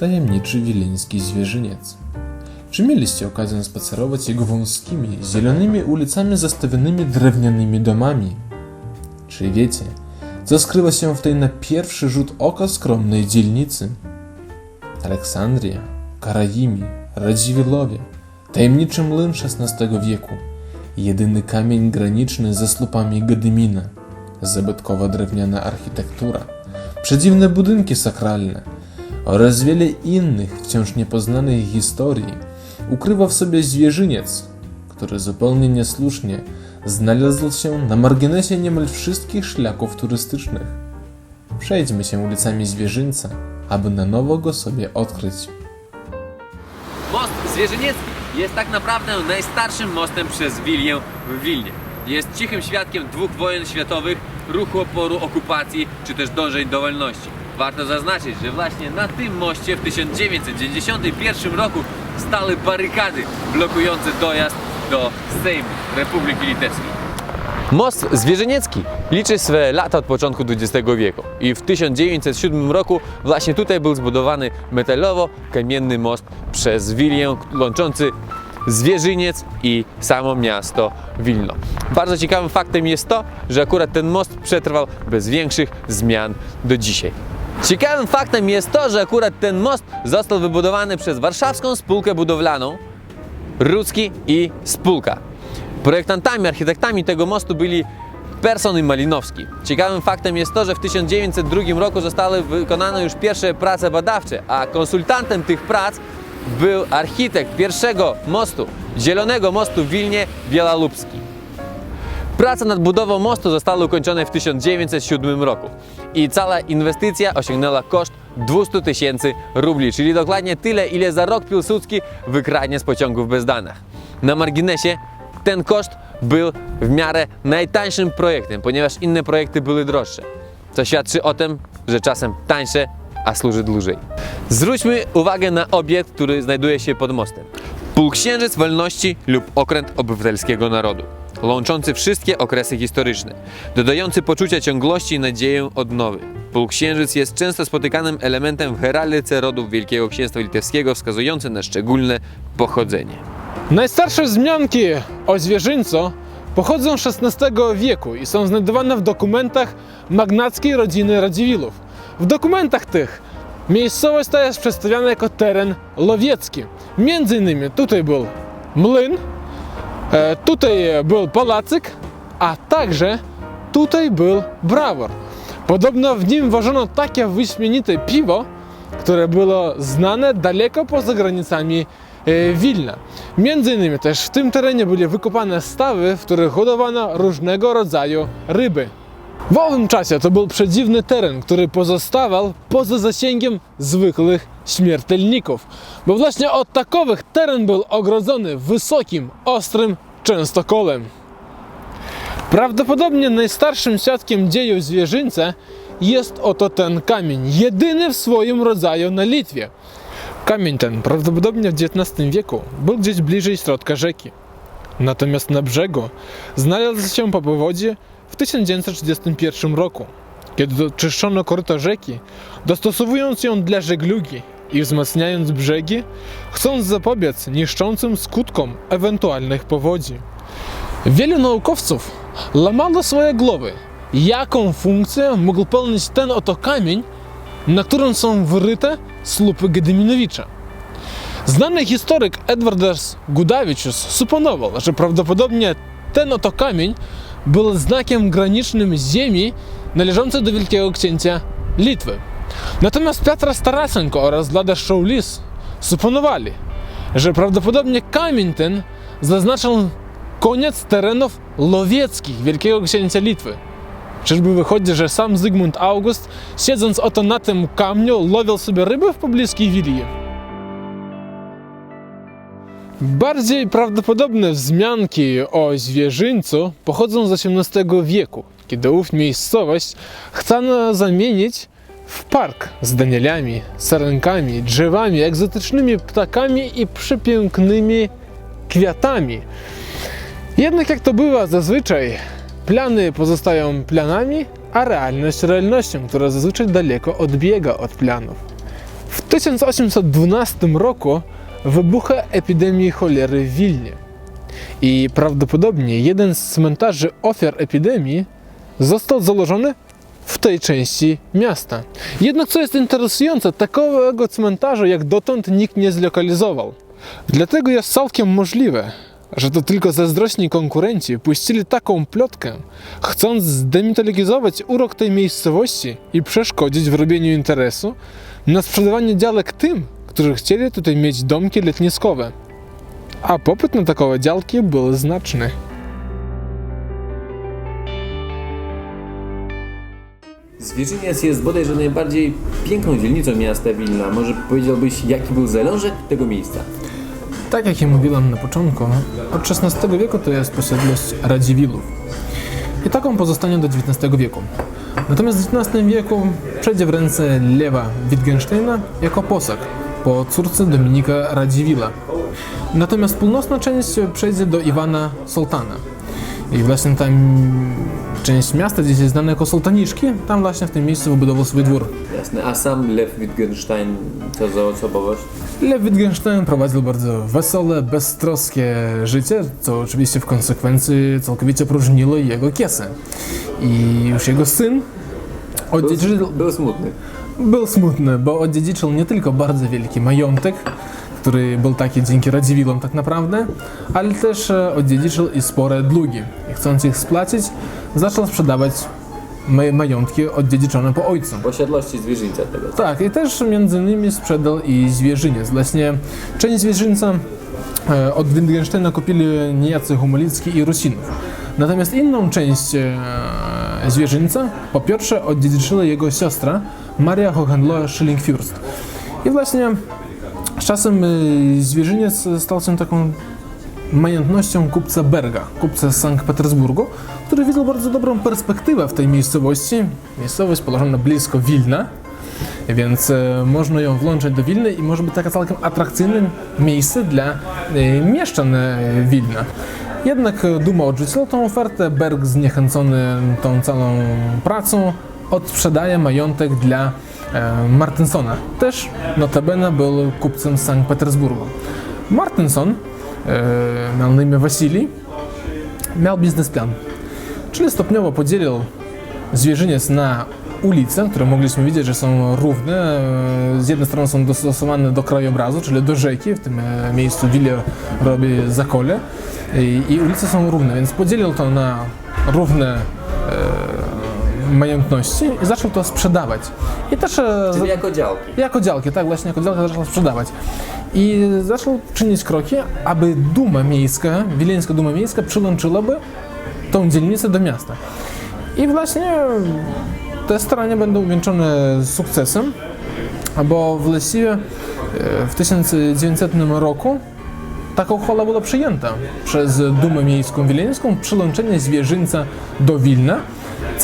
tajemniczy wileński zwierzyniec. Czy mieliście okazję spacerować jego wąskimi, zielonymi ulicami zastawionymi drewnianymi domami? Czy wiecie, co skrywa się w tej na pierwszy rzut oka skromnej dzielnicy? Aleksandria, Karaimi, Radziwilowie, tajemniczy młyn XVI wieku, jedyny kamień graniczny ze słupami Gedymina, zabytkowa drewniana architektura, przedziwne budynki sakralne oraz wiele innych wciąż niepoznanych historii ukrywa w sobie zwierzyniec, który zupełnie niesłusznie znalazł się na marginesie niemal wszystkich szlaków turystycznych. Przejdźmy się ulicami zwierzyńca, aby na nowo go sobie odkryć. Most Zwierzyniecki jest tak naprawdę najstarszym mostem przez Wilię w Wilnie. Jest cichym świadkiem dwóch wojen światowych, ruchu oporu, okupacji czy też dążeń do wolności. Warto zaznaczyć, że właśnie na tym moście w 1991 roku stały barykady blokujące dojazd do Sejmu Republiki Litewskiej. Most Zwierzyniecki liczy swe lata od początku XX wieku i w 1907 roku właśnie tutaj był zbudowany metalowo-kamienny most przez Wilię łączący Zwierzyniec i samo miasto Wilno. Bardzo ciekawym faktem jest to, że akurat ten most przetrwał bez większych zmian do dzisiaj. Ciekawym faktem jest to, że akurat ten most został wybudowany przez warszawską spółkę budowlaną Rudzki i Spółka. Projektantami, architektami tego mostu byli Persson i Malinowski. Ciekawym faktem jest to, że w 1902 roku zostały wykonane już pierwsze prace badawcze, a konsultantem tych prac był architekt pierwszego mostu, Zielonego Mostu w Wilnie, Bielalupski. Prace nad budową mostu zostały ukończone w 1907 roku i cała inwestycja osiągnęła koszt 200 tysięcy rubli, czyli dokładnie tyle, ile za rok Piłsudski wykradnie z pociągów bezdanych. Na marginesie ten koszt był w miarę najtańszym projektem, ponieważ inne projekty były droższe, co świadczy o tym, że czasem tańsze, a służy dłużej. Zwróćmy uwagę na obiekt, który znajduje się pod mostem. Półksiężyc wolności lub okręt obywatelskiego narodu, łączący wszystkie okresy historyczne, dodający poczucia ciągłości i nadzieję odnowy. Półksiężyc jest często spotykanym elementem w heraldyce rodów Wielkiego Księstwa Litewskiego, wskazujący na szczególne pochodzenie. Najstarsze wzmianki o zwierzyńcu pochodzą z XVI wieku i są znajdowane w dokumentach magnackiej rodziny Radziwillów. W dokumentach tych miejscowość ta jest przedstawiana jako teren lowiecki. Między innymi tutaj był młyn, e, tutaj był pałacyk, a także tutaj był brawor. Podobno w nim wożono takie wyśmienite piwo, które było znane daleko poza granicami e, Wilna. Między innymi też w tym terenie były wykopane stawy, w których hodowano różnego rodzaju ryby. W owym czasie to był przedziwny teren, który pozostawał poza zasięgiem zwykłych śmiertelników, bo właśnie od takowych teren był ogrodzony wysokim, ostrym częstokolem. Prawdopodobnie najstarszym świadkiem dziejów zwierzyńca jest oto ten kamień, jedyny w swoim rodzaju na Litwie. Kamień ten prawdopodobnie w XIX wieku był gdzieś bliżej środka rzeki. Natomiast na brzegu znalazł się po powodzi w 1931 roku, kiedy doczyszczono koryto rzeki, dostosowując ją dla żeglugi i wzmacniając brzegi, chcąc zapobiec niszczącym skutkom ewentualnych powodzi. Wielu naukowców lamało swoje głowy, jaką funkcję mógł pełnić ten oto kamień, na którym są wyryte słupy Gedyminowicza. Znany historyk Edwardas Gudavičius suponował, że prawdopodobnie ten oto kamień był znakiem granicznym ziemi należącej do Wielkiego Księcia Litwy. Natomiast Piotr Starasenko oraz Lada Szaulis suponowali, że prawdopodobnie kamień ten zaznaczał koniec terenów łowieckich Wielkiego Księcia Litwy. Czyżby wychodzi, że sam Zygmunt August, siedząc oto na tym kamieniu, lowił sobie ryby w pobliskiej willi? Bardziej prawdopodobne wzmianki o zwierzyńcu pochodzą z XVIII wieku, kiedy ów miejscowość chciano zamienić w park z danielami, sarenkami, drzewami, egzotycznymi ptakami i przepięknymi kwiatami. Jednak jak to bywa zazwyczaj, plany pozostają planami, a realność realnością, która zazwyczaj daleko odbiega od planów. W 1812 roku wybucha epidemia cholery w Wilnie. I prawdopodobnie jeden z cmentarzy ofiar epidemii został założony w tej części miasta. Jednak co jest interesujące, takiego cmentarza jak dotąd nikt nie zlokalizował. Dlatego jest całkiem możliwe, że to tylko zazdrośni konkurenci puścili taką plotkę, chcąc zdemitologizować urok tej miejscowości i przeszkodzić w robieniu interesu na sprzedawanie działek tym, którzy chcieli tutaj mieć domki letniskowe. A popyt na takowe działki był znaczny. Zwierzyniec jest bodajże najbardziej piękną dzielnicą miasta Wilna. Może powiedziałbyś, jaki był zalążek tego miejsca? Tak jak ja mówiłem na początku, od XVI wieku to jest posiadłość Radziwillów. I taką pozostanie do XIX wieku. Natomiast w XIX wieku przejdzie w ręce Lewa Wittgensteina jako posag po córce Dominika Radziwilla. Natomiast północna część przejdzie do Iwana Soltana. I właśnie tam część miasta, gdzie jest znane jako Soltaniszki, tam właśnie w tym miejscu wybudował swój dwór. Jasne. A sam Lew Wittgenstein, co za osobowość? Lew Wittgenstein prowadził bardzo wesołe, beztroskie życie, co oczywiście w konsekwencji całkowicie próżniło jego kiesę. I już jego syn odziedziczył, Był, był smutny. Był smutny, bo odziedziczył nie tylko bardzo wielki majątek, który był taki dzięki Radziwillom tak naprawdę, ale też e, odziedziczył i spore długi. I chcąc ich spłacić, zaczął sprzedawać ma- majątki odziedziczone po ojcu. Posiadłości zwierzyńca tego. Tak, i też między innymi sprzedał i zwierzyniec. Właśnie część zwierzyńca e, od Wittgensteina kupili niejacy Humolicki i Rusinów. Natomiast inną część e, zwierzyńca po pierwsze odziedziczyła jego siostra Maria Hohenlohe Schillingfürst. I właśnie z czasem e, zwierzyniec stał się taką majątnością kupca Berga, kupca z Sankt Petersburgu, który widział bardzo dobrą perspektywę w tej miejscowości. Miejscowość położona blisko Wilna, więc e, można ją włączyć do Wilny i może być taka całkiem atrakcyjnym miejsce dla e, mieszczan e, Wilna. Jednak Duma odrzuciła tą ofertę, Berg zniechęcony tą całą pracą odsprzedaje majątek dla e, Martinsona. Też notabene był kupcem Sankt Petersburgu. Martinson, e, miał na imię Wasilij, miał biznesplan. Czyli stopniowo podzielił zwierzyniec na ulice, które mogliśmy widzieć, że są równe. E, Z jednej strony są dostosowane do krajobrazu, czyli do rzeki, w tym miejscu Wille robi zakole i, i ulice są równe, więc podzielił to na równe majątności i zaczął to sprzedawać. I też e, Czyli jako działki. jako działki, tak właśnie jako działkę zaczął sprzedawać. I zaczął czynić kroki, aby Duma Miejska, Wileńska Duma Miejska przyłączyłaby tą dzielnicę do miasta. I właśnie te starania będą uwieńczone sukcesem, bo właściwie e, w 1900 roku taka uchwała była przyjęta przez Dumę Miejską Wileńską przyłączenie zwierzyńca do Wilna.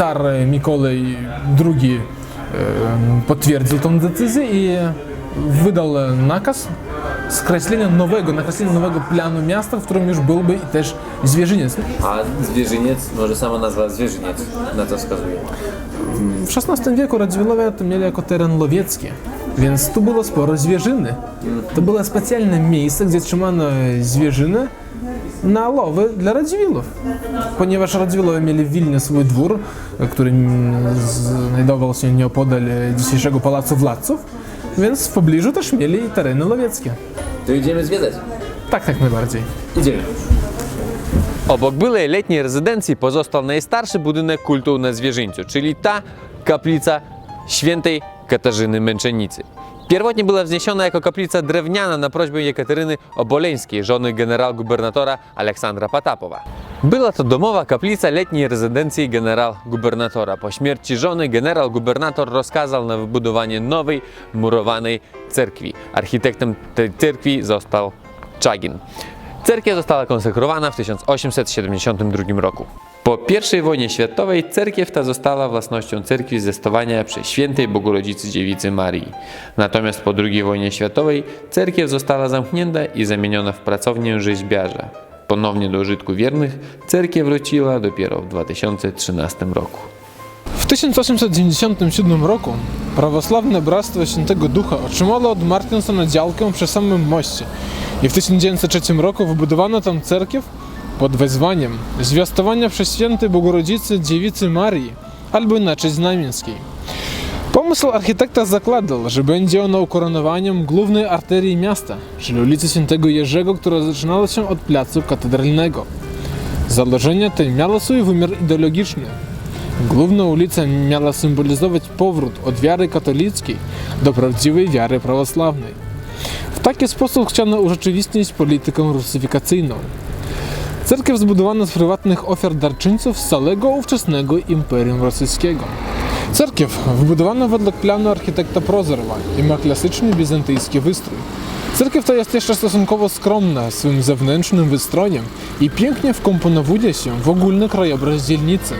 Car Mikołaj II potwierdził tą decyzję i wydał nakaz skreślenia nowego, nakreślenia nowego planu miasta, w którym już byłby też zwierzyniec. A zwierzyniec, może sama nazwa zwierzyniec na to wskazuje. W XVI wieku Radziwilowie to mieli jako teren lowiecki, więc tu było sporo zwierzyny. To było specjalne miejsce, gdzie trzymano zwierzyny na łowy dla Radziwillów. Ponieważ Radziwilowie mieli w Wilnie swój dwór, który znajdował się nieopodal dzisiejszego Pałacu Władców, więc w pobliżu też mieli tereny lowieckie. To idziemy zwiedzać. Tak, tak najbardziej. Idziemy. Obok byłej letniej rezydencji pozostał najstarszy budynek kultu na Zwierzyńcu, czyli ta kaplica świętej Katarzyny Męczennicy. Pierwotnie była wzniesiona jako kaplica drewniana na prośbę Jekateryny Oboleńskiej, żony generał-gubernatora Aleksandra Patapowa. Była to domowa kaplica letniej rezydencji generał-gubernatora. Po śmierci żony generał-gubernator rozkazał na wybudowanie nowej, murowanej cerkwi. Architektem tej cerkwi został Czagin. Cerkiew została konsekrowana w 1872 roku. Po I wojnie światowej cerkiew ta została własnością cerkwi zestowania przy świętej Bogorodzicy Dziewicy Marii. Natomiast po II wojnie światowej cerkiew została zamknięta i zamieniona w pracownię rzeźbiarza. Ponownie do użytku wiernych cerkiew wróciła dopiero w 2013 roku. W W 1897 roku prawosławne Bractwo Świętego Ducha otrzymało od Martinsona działkę przy samym moście i w 1903 roku wybudowano tam cerkiew pod wezwaniem zwiastowania przez świętej Bogorodzicy Dziewicy Marii albo inaczej znamienskiej. Pomysł architekta zakładał, że będzie ono ukoronowaniem głównej arterii miasta, czyli ulicy Świętego Jerzego, która zaczynała się od placu katedralnego. Założenie te miało swój wymiar ideologiczny. Główna ulica miała symbolizować powrót od wiary katolickiej do prawdziwej wiary prawosławnej. W taki sposób chciano urzeczywistnić politykę rusyfikacyjną. Cerkiew zbudowano z prywatnych ofiar darczyńców z całego ówczesnego Imperium Rosyjskiego. Cerkiew wybudowano według planu architekta Prozorowa i ma klasyczny bizantyjski wystrój. Cerkiew ta jest jeszcze stosunkowo skromna swym zewnętrznym wystrojem i pięknie wkomponowuje się w ogólny krajobraz dzielnicy.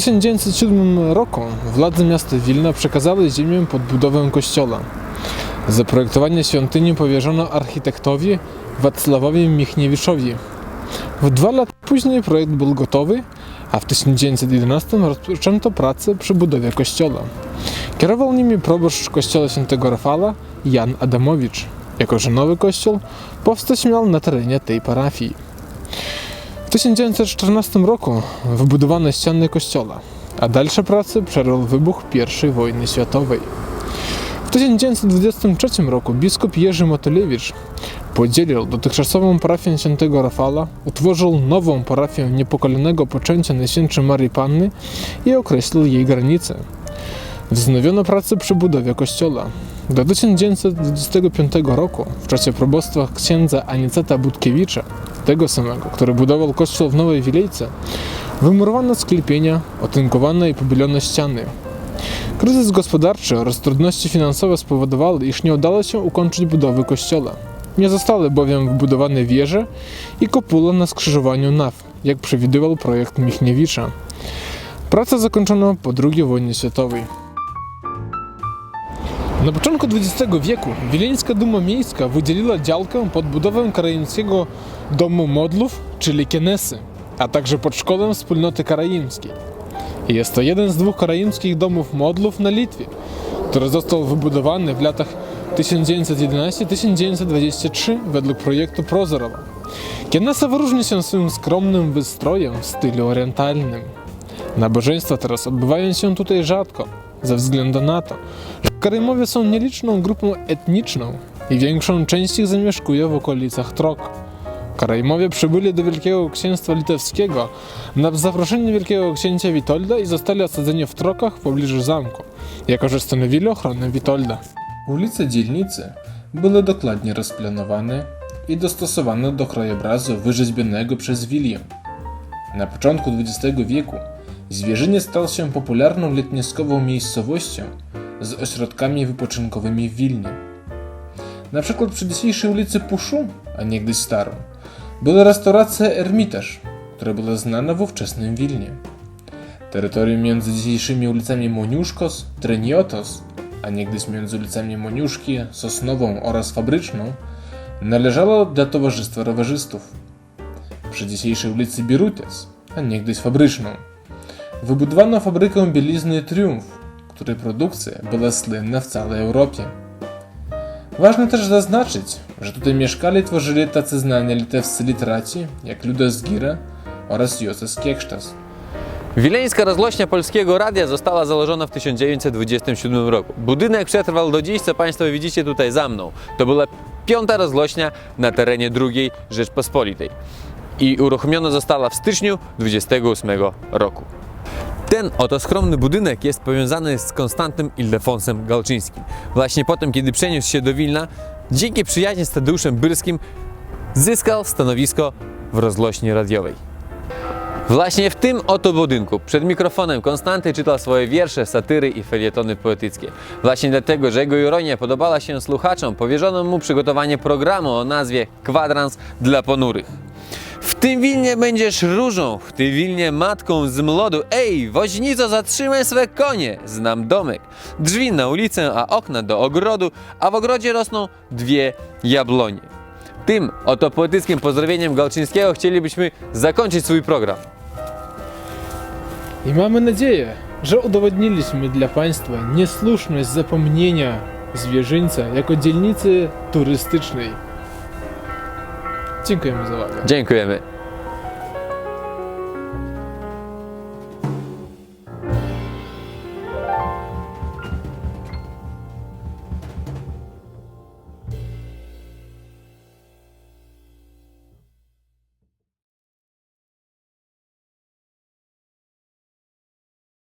1907 roku władze miasta Wilna przekazały ziemię pod budowę kościoła. Zaprojektowanie świątyni powierzono architektowi Wacławowi Michniewiczowi. W dwa lata później projekt był gotowy, a w 1911 rozpoczęto pracę przy budowie kościoła. Kierował nimi proboszcz kościoła świętego Rafała Jan Adamowicz, jako że nowy kościół powstać miał na terenie tej parafii. W 1914 roku wybudowano ściany kościoła, a dalsze prace przerwał wybuch I wojny światowej. W 1923 roku biskup Jerzy Motylewicz podzielił dotychczasową parafię świętego Rafała, utworzył nową parafię niepokolonego poczęcia Najświętszej Marii Panny i określił jej granice. Wznowiono pracę przy budowie kościoła. Do 1925 roku, w czasie probostwa księdza Aniceta Budkiewicza, tego samego, który budował kościół w Nowej Wilejce, wymurowano sklepienia, otynkowane i pobielone ściany. Kryzys gospodarczy oraz trudności finansowe spowodowały, iż nie udało się ukończyć budowy kościoła. Nie zostały bowiem wybudowane wieże i kopula na skrzyżowaniu naw, jak przewidywał projekt Michniewicza. Pracę zakończono po II wojnie światowej. Na początku XX wieku Wileńska Duma Miejska wydzieliła działkę pod budowę karaimskiego domu modlów, czyli Kenesy, a także pod szkołę wspólnoty karaimskiej. Jest to jeden z dwóch karaimskich domów modlów na Litwie, który został wybudowany w latach 1911-1923 według projektu Prozorowa. Kenesa wyróżnia się swym skromnym wystrojem w stylu orientalnym. Nabożeństwa teraz odbywają się tutaj rzadko, ze względu na to, Karymowie są nieliczną grupą etniczną i większą część ich zamieszkuje w okolicach Trok. Karaimowie przybyli do Wielkiego Księstwa Litewskiego na zaproszenie Wielkiego Księcia Witolda i zostali osadzeni w Trokach w pobliżu zamku, jako że stanowili ochronę Witolda. Ulice dzielnicy były dokładnie rozplanowane i dostosowane do krajobrazu wyrzeźbionego przez Wilię. Na początku XX wieku Zwierzyniec stał się popularną letniskową miejscowością z ośrodkami wypoczynkowymi w Wilnie. Na przykład przy dzisiejszej ulicy Puszu, a niegdyś Starą, była restauracja Ermitaż, która była znana w ówczesnym Wilnie. Terytorium między dzisiejszymi ulicami Moniuszkos, Treniotos, a niegdyś między ulicami Moniuszki, Sosnową oraz Fabryczną, należało do Towarzystwa Rowerzystów. Przy dzisiejszej ulicy Birutes, a niegdyś Fabryczną, wybudowano fabrykę bielizny Triumf, której produkcja była słynna w całej Europie. Ważne też zaznaczyć, że tutaj mieszkali i tworzyli tacy znani litewscy literaci jak Ludas Gira oraz Józef Kieksztas. Wileńska rozgłośnia Polskiego Radia została założona w 1927 roku. Budynek przetrwał do dziś, co Państwo widzicie tutaj za mną. To była piąta rozgłośnia na terenie II Rzeczpospolitej i uruchomiona została w styczniu 28 roku. Ten oto skromny budynek jest powiązany z Konstantym Ildefonsem Galczyńskim. Właśnie potem, kiedy przeniósł się do Wilna, dzięki przyjaźni z Tadeuszem Byrskim zyskał stanowisko w rozgłośni radiowej. Właśnie w tym oto budynku przed mikrofonem Konstanty czytał swoje wiersze, satyry i felietony poetyckie. Właśnie dlatego, że jego ironia podobała się słuchaczom, powierzono mu przygotowanie programu o nazwie Kwadrans dla ponurych. Tym wilnie będziesz różą, w tym wilnie matką z mlodu. Ej, woźnico, zatrzymaj swe konie! Znam domek. Drzwi na ulicę, a okna do ogrodu, a w ogrodzie rosną dwie jabłonie. Tym oto poetyckim pozdrowieniem Galczyńskiego chcielibyśmy zakończyć swój program. I mamy nadzieję, że udowodniliśmy dla Państwa niesłuszność zapomnienia zwierzyńca jako dzielnicy turystycznej. Dziękujemy za uwagę. Dziękujemy.